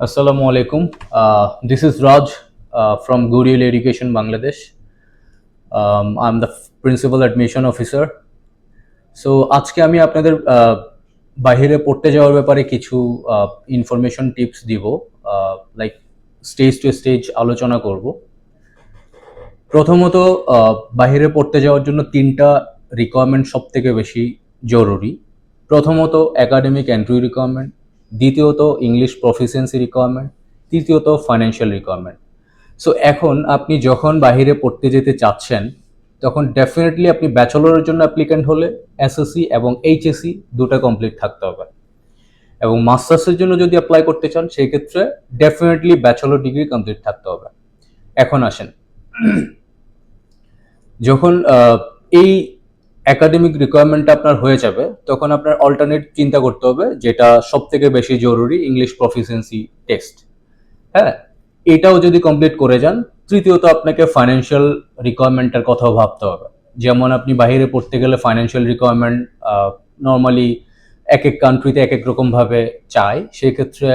Assalamu আলাইকুম this is Raj from uh, from Bangladesh. Um, I'm the Principal Admission Officer. So আজকে আমি আপনাদের আহ, বাইরে পড়তে যাওয়ার ব্যাপারে কিছু ইনফরমেশন টিপস দিব লাইক স্টেজ টু স্টেজ আলোচনা করব প্রথমত আহ, বাইরে পড়তে যাওয়ার জন্য তিনটা রিকোয়ারমেন্ট সব থেকে বেশি জরুরি প্রথমত একাডেমিক এন্ট্রি রিকোয়ারমেন্ট দ্বিতীয়ত ইংলিশ প্রফিসিয়েন্সি রিকোয়ারমেন্ট তৃতীয়ত ফাইন্যান্সিয়াল রিকোয়ারমেন্ট সো এখন আপনি যখন বাইরে পড়তে যেতে চাচ্ছেন, তখন ডেফিনেটলি আপনি ব্যাচেলরের জন্য অ্যাপ্লিকেন্ট হলে এসএসসি এবং এইচএসসি দুটো কমপ্লিট থাকতে হবে। এবং মাস্টার্সের জন্য যদি অ্যাপ্লাই করতে চান সেই ক্ষেত্রে ডেফিনেটলি ব্যাচেলর ডিগ্রি কমপ্লিট থাকতে হবে। এখন আসেন। যখন এই একাডেমিক রিকোয়ারমেন্টটা আপনার হয়ে যাবে, তখন আপনার অল্টারনেট চিন্তা করতে হবে যেটা সব থেকে বেশি জরুরি ইংলিশ প্রফিসিয়েন্সি টেস্ট হ্যাঁ? এটাও যদি কমপ্লিট করে যান, তৃতীয়ত আপনাকে ফাইন্যান্সিয়াল রিকোয়ারমেন্টের কথাও ভাবতে হবে। যেমন আপনি বাইরে পড়তে গেলে ফাইন্যান্সিয়াল রিকোয়ারমেন্ট নর্মালি এক এক কান্ট্রিতে এক এক রকমভাবে চায়। সেক্ষেত্রে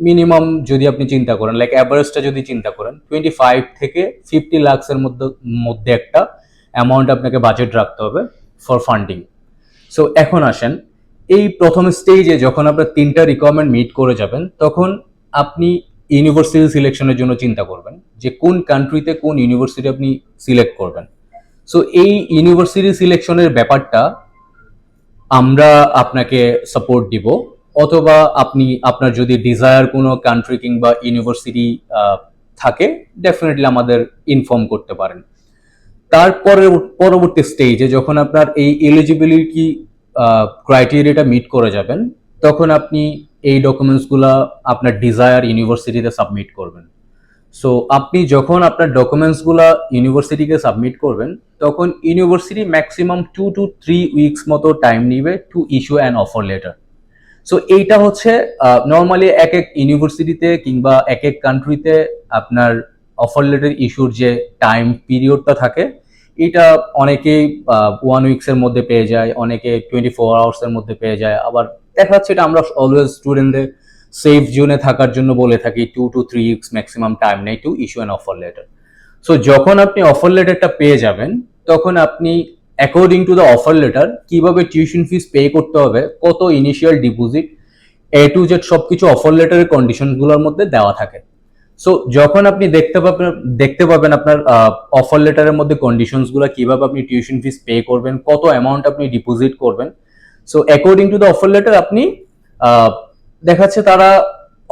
মিনিমাম যদি আপনি চিন্তা করেন লাইক অ্যাভারেজটা যদি চিন্তা করেন টোয়েন্টি ফাইভ থেকে ফিফটি লাক্সের মধ্যে মধ্যে একটা অ্যামাউন্ট আপনাকে বাজেট রাখতে হবে ফর ফান্ডিং সো এখন আসেন, এই প্রথম স্টেজে যখন আপনার তিনটা রিকোয়ারমেন্ট মিট করে যাবেন, তখন আপনি ইউনিভার্সিটি সিলেকশনের জন্য চিন্তা করবেন যে কোন কান্ট্রিতে কোন ইউনিভার্সিটি আপনি সিলেক্ট করবেন। সো এই ইউনিভার্সিটি সিলেকশনের ব্যাপারটা আমরা আপনাকে সাপোর্ট দিব, অথবা আপনি, আপনার যদি ডিজায়ার কোনো কান্ট্রি কিংবা ইউনিভার্সিটি থাকে ডেফিনেটলি আমাদের ইনফর্ম করতে পারেন। তারপরে পরবর্তী স্টেজে যখন আপনার এই এলিজিবিলিটি ক্রাইটেরিয়াটা মিট করে যাবেন, তখন আপনি এই ডকুমেন্টসগুলো আপনার ডিজায়ার ইউনিভার্সিটিতে সাবমিট করবেন। সো আপনি যখন আপনার ডকুমেন্টসগুলো ইউনিভার্সিটিকে সাবমিট করবেন, তখন university maximum two to three weeks মতো টাইম নিবে to issue an offer letter so এইটা হচ্ছে নর্মালি এক এক ইউনিভার্সিটিতে কিংবা এক এক কান্ট্রিতে আপনার অফার লেটার ইস্যুর যে টাইম পিরিয়ডটা থাকে, এটা অনেকেই ওয়ান উইকস এর মধ্যে পেয়ে যায়, অনেকে টোয়েন্টি ফোর আওয়ার্স এর মধ্যে পেয়ে যায়। আবার দেখা যাচ্ছে এটা আমরা অলওয়েজ স্টুডেন্টদের সেফ জোনে থাকার জন্য বলে থাকি two to three weeks maximum time নেই to issue an offer letter so যখন আপনি অফার লেটারটা পেয়ে যাবেন, তখন আপনি according to the offer letter কীভাবে টিউশন ফিস পে করতে হবে, কত initial deposit A to Z সবকিছু অফার লেটারের কন্ডিশনগুলোর মধ্যে দেওয়া থাকে। সো যখন আপনি দেখতে পাবেন দেখতে পাবেন আপনার অফার লেটারের মধ্যে কন্ডিশনসগুলো কীভাবে আপনি টিউশন ফিস পে করবেন, কত অ্যামাউন্ট আপনি ডিপোজিট করবেন। So according to the offer letter আপনি দেখাচ্ছে তারা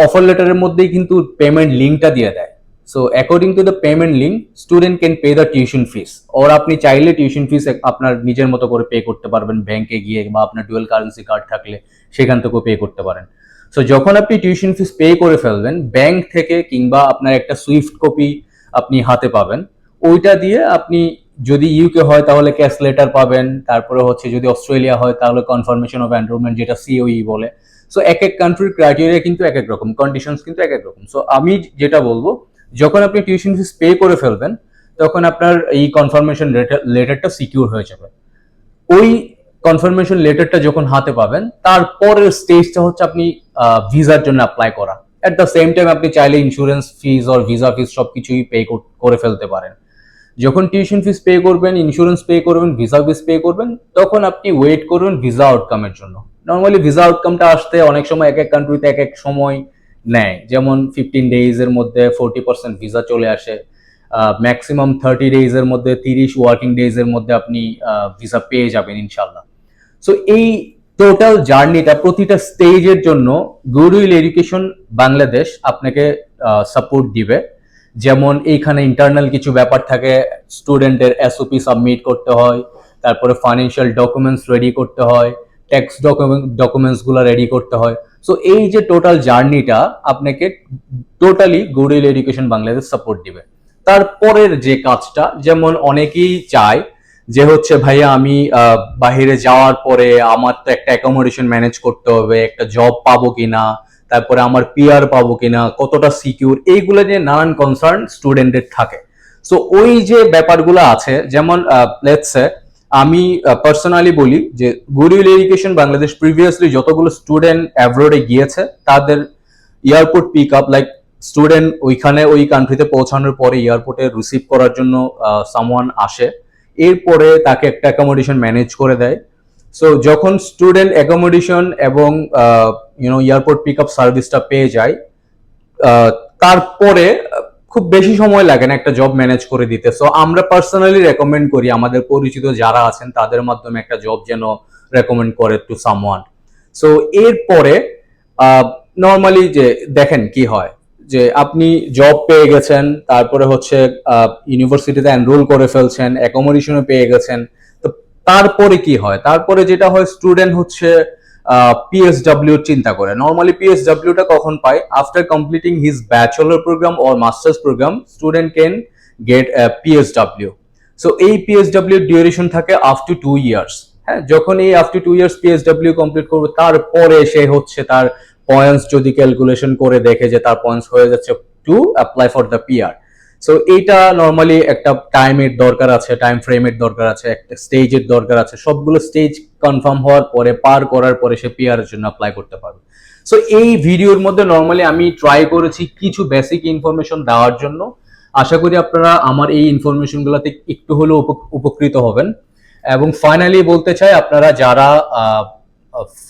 অফার লেটারের মধ্যেই কিন্তু পেমেন্ট লিঙ্কটা দিয়ে দেয়। So according to the payment link student can pay the tuition fees or আপনি চাইলে টিউশন ফিস আপনার নিজের মতো করে পে করতে পারবেন। ব্যাংকে গিয়ে বা আপনার ডুয়েল কারেন্সি কার্ড থাকলে সেখান থেকেও পে করতে পারেন। সো যখন আপনি টিউশন ফিস পে করে ফেলবেন ব্যাংক থেকে কিংবা আপনার একটা সুইফট কপি আপনি হাতে পাবেন, ওইটা দিয়ে আপনি যদি ইউকে হয় তাহলে ক্যাশ লেটার পাবেন, তারপরে হচ্ছে যদি অস্ট্রেলিয়া হয় তাহলে কনফার্মেশন অফ এনরোলমেন্ট যেটা সিওই বলে। সো এক এক কান্ট্রির ক্রাইটেরিয়া কিন্তু এক এক রকম কন্ডিশনস কিন্তু এক এক রকম। সো আমি যেটা বলব, যখন আপনি টিউশন ফিস পে করে ফেলবেন, তখন আপনার এই কনফার্মেশন লেটারটা সিকিউর হয়ে যাবে। ওই কনফার্মেশন লেটারটা যখন হাতে পাবেন, তারপরের স্টেজটা হচ্ছে আপনি ভিসার জন্য অ্যাপ্লাই করা। এট দ্য সেম টাইম আপনি চাইলে insurance fees or visa fees সবকিছুই পে করে ফেলতে পারেন। যখন টিউশন ফিস পে করবেন ইন্স্যুরেন্স পে করবেন ভিসা ফিস পে করবেন, তখন আপনি ওয়েট করবেন ভিসা আউটকামের জন্য। নর্মালি ভিসা আউটকামটা আসতে অনেক সময় এক এক কান্ট্রিতে এক এক সময় নেয়। যেমন ফিফটিন ডেইজ এর মধ্যে ফোরটি পার্সেন্ট ভিসা চলে আসে। ম্যাক্সিমাম থার্টি ডেইজ এর মধ্যে তিরিশ ওয়ার্কিং ডেইজ এর মধ্যে আপনি ভিসা পেয়ে যাবেন ইনশাল্লাহ সো এই টোটাল জার্নিটা প্রতিটা স্টেজের জন্য গুডউইল এডুকেশন বাংলাদেশ আপনাকে সাপোর্ট দিবে। যেমন এইখানে ইন্টারনাল কিছু ব্যাপার থাকে স্টুডেন্টের এসওপি সাবমিট করতে হয়, তারপরে ফাইন্যান্সিয়াল ডকুমেন্টস রেডি করতে হয় ট্যাক্স ডকুমেন্ট ডকুমেন্টসগুলো রেডি করতে হয়। সো এই যে টোটাল জার্নিটা আপনাকে totally Goodwill Education Bangladesh support দিবে। তারপরের যে কাজটা, যেমন অনেকেই চায় যে হচ্ছে, ভাইয়া, আমি বাহিরে যাওয়ার পরে আমার তো একটা অ্যাকোমোডেশন ম্যানেজ করতে হবে, একটা জব পাবো কিনা, তারপরে আমার পিআর পাবো কিনা, কতটা সিকিউর এইগুলো নিয়ে নানান কনসার্ন স্টুডেন্টের থাকে। সো ওই যে ব্যাপারগুলো আছে, যেমন লেটসে আমি পার্সোনালি বলি যে গুডউইল এডুকেশন বাংলাদেশ প্রিভিয়াসলি যতগুলো স্টুডেন্ট অ্যাব্রোডে গিয়েছে, তাদের airport pick up like student ওইখানে, ওই কান্ট্রিতে পৌঁছানোর পরে এয়ারপোর্টে রিসিভ করার জন্য সামওয়ান আসে। এরপরে তাকে একটা অ্যাকোমোডেশন ম্যানেজ করে দেয়। সো যখন স্টুডেন্ট অ্যাকোমোডেশন এবং you know airport pick up সার্ভিসটা পেয়ে যায় তারপরে খুব বেশি সময় লাগে না একটা জব ম্যানেজ করে দিতে। সো আমরা পার্সোনালি রেকমেন্ড করি আমাদের পরিচিত যারা আছেন, তাদের মাধ্যমে একটা জব যেন রেকমেন্ড করে টু সামওয়ান সো এরপরে নর্মালি যে দেখেন কি হয়। যে আপনি জব পেয়ে গেছেন, তারপরে হচ্ছে ইউনিভার্সিটিতে এনরোল করে ফেলছেন অ্যাকোমোডেশনে পেয়ে গেছেন, তো তারপরে কি হয়? তারপরে যেটা হয় স্টুডেন্ট হচ্ছে পিএসডাব্লিউ চিন্তা করে। নর্মালি পিএসডাব্লিউটা কখন পায়? After completing his bachelor programme or masters programme student can get PSW so এই পিএসডাব্লিউ ডিউরেশন থাকে আপ টু ইয়ার্স হ্যাঁ যখন এই up to two years PSW complete করবে, তারপরে সে হচ্ছে তার পয়েন্টস যদি ক্যালকুলেশন করে দেখে যে তার পয়েন্টস হয়ে যাচ্ছে to apply for the PR so এইটা নর্মালি একটা টাইমের দরকার আছে টাইম ফ্রেমের দরকার আছে, একটা স্টেজের দরকার আছে। সবগুলো স্টেজ কনফার্ম হওয়ার পরে, পার করার পরে সে পিআর এর জন্য অ্যাপ্লাই করতে পারবে। সো এই ভিডিওর মধ্যে নর্মালি আমি ট্রাই করেছি কিছু বেসিক ইনফরমেশন দেওয়ার জন্য। আশা করি আপনারা আমার এই ইনফরমেশনগুলোতে একটু হলেও উপ- উপকৃত হবেন। এবং ফাইনালি বলতে চাই, আপনারা যারা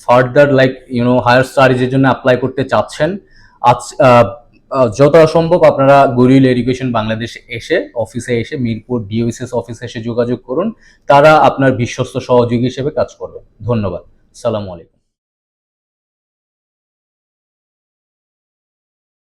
further like you know higher স্টাডিজের জন্য অ্যাপ্লাই করতে চাচ্ছেন। আজ যত সম্ভব আপনারা গরিল এডুকেশন বাংলাদেশ এসে অফিসে এসে, মিরপুর ডিওএসএস অফিসে এসে যোগাযোগ করুন। তারা আপনার বিশ্বস্ত সহযোগী হিসেবে কাজ করবে। ধন্যবাদ। সালামু আলাইকুম।